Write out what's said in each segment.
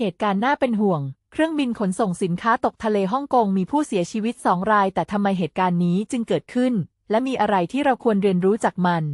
เหตุการณ์น่าเป็นห่วง เครื่องบินขนส่งสินค้าตกทะเลฮ่องกงมีผู้เสียชีวิตสองราย แต่ทำไมเหตุการณ์นี้จึงเกิดขึ้น และมีอะไรที่เราควรเรียนรู้จากมัน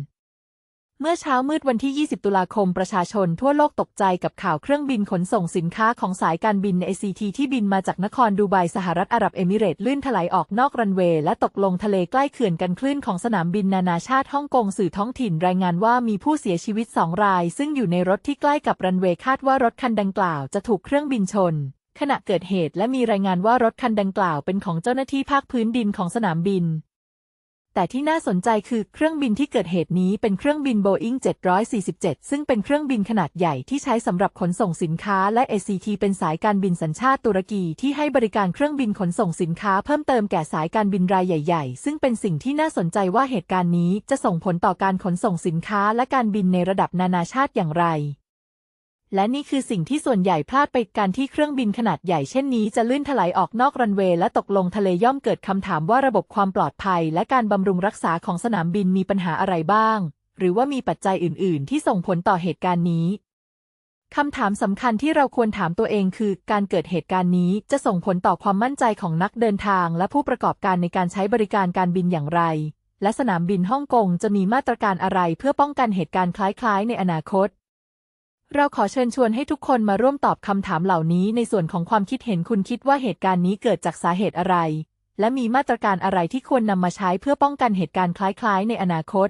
เมื่อเช้ามืดวันที่ 20 ตุลาคม ประชาชนทั่วโลกตกใจกับข่าวเครื่องบินขนส่งสินค้าของสายการบิน ACT ที่บินมาจากนครดูไบสหรัฐอาหรับเอมิเรตส์ลื่นถลายออกนอกรันเวย์และตกลงทะเลใกล้เขื่อนกันคลื่นของสนามบินนานาชาติฮ่องกงสื่อท้องถิ่นรายงานว่ามีผู้เสียชีวิตสองราย ซึ่งอยู่ในรถที่ใกล้กับรันเวย์คาดว่ารถคันดังกล่าวจะถูกเครื่องบินชน ขณะเกิดเหตุและมีรายงานว่ารถคันดังกล่าวเป็นของเจ้าหน้าที่ภาคพื้นดินของสนามบิน แต่ที่น่าสนใจคือเครื่องบินที่เกิดเหตุนี้เป็นเครื่องบิน Boeing 747 ซึ่งเป็นเครื่องบินขนาดใหญ่ที่ใช้สำหรับขนส่งสินค้าและ ACT เป็นสายการบินสัญชาติตุรกีที่ให้บริการเครื่องบินขนส่งสินค้าเพิ่มเติมแก่สายการบินรายใหญ่ ๆ ซึ่งเป็นสิ่งที่น่าสนใจว่าเหตุการณ์นี้จะส่งผลต่อการขนส่งสินค้าและการบินในระดับนานาชาติอย่างไร และนี่คือสิ่งที่ส่วนใหญ่พลาดไปการที่เครื่องบินขนาดใหญ่เช่นนี้จะลื่นถลายออกนอกรันเวย์และตกลงทะเลย่อมเกิดคำถามว่าระบบความปลอดภัย และการบำรุงรักษาของสนามบินมีปัญหาอะไรบ้าง หรือว่ามีปัจจัยอื่น ๆ ที่ส่งผลต่อเหตุการณ์นี้คำถามสำคัญที่เราควรถามตัวเองคือ การเกิดเหตุการณ์นี้จะส่งผลต่อความมั่นใจของนักเดินทาง และผู้ประกอบการในการใช้บริการการบินอย่างไร และสนามบินฮ่องกงจะมีมาตรการอะไรเพื่อป้องกันเหตุการณ์คล้าย ๆ ในอนาคต เราขอเชิญชวนให้ทุกคนมาร่วมตอบคำถามเหล่านี้ในส่วนของความคิดเห็นคุณคิดว่าเหตุการณ์นี้เกิดจากสาเหตุอะไร และมีมาตรการอะไรที่ควรนำมาใช้เพื่อป้องกันเหตุการณ์คล้ายๆ ในอนาคต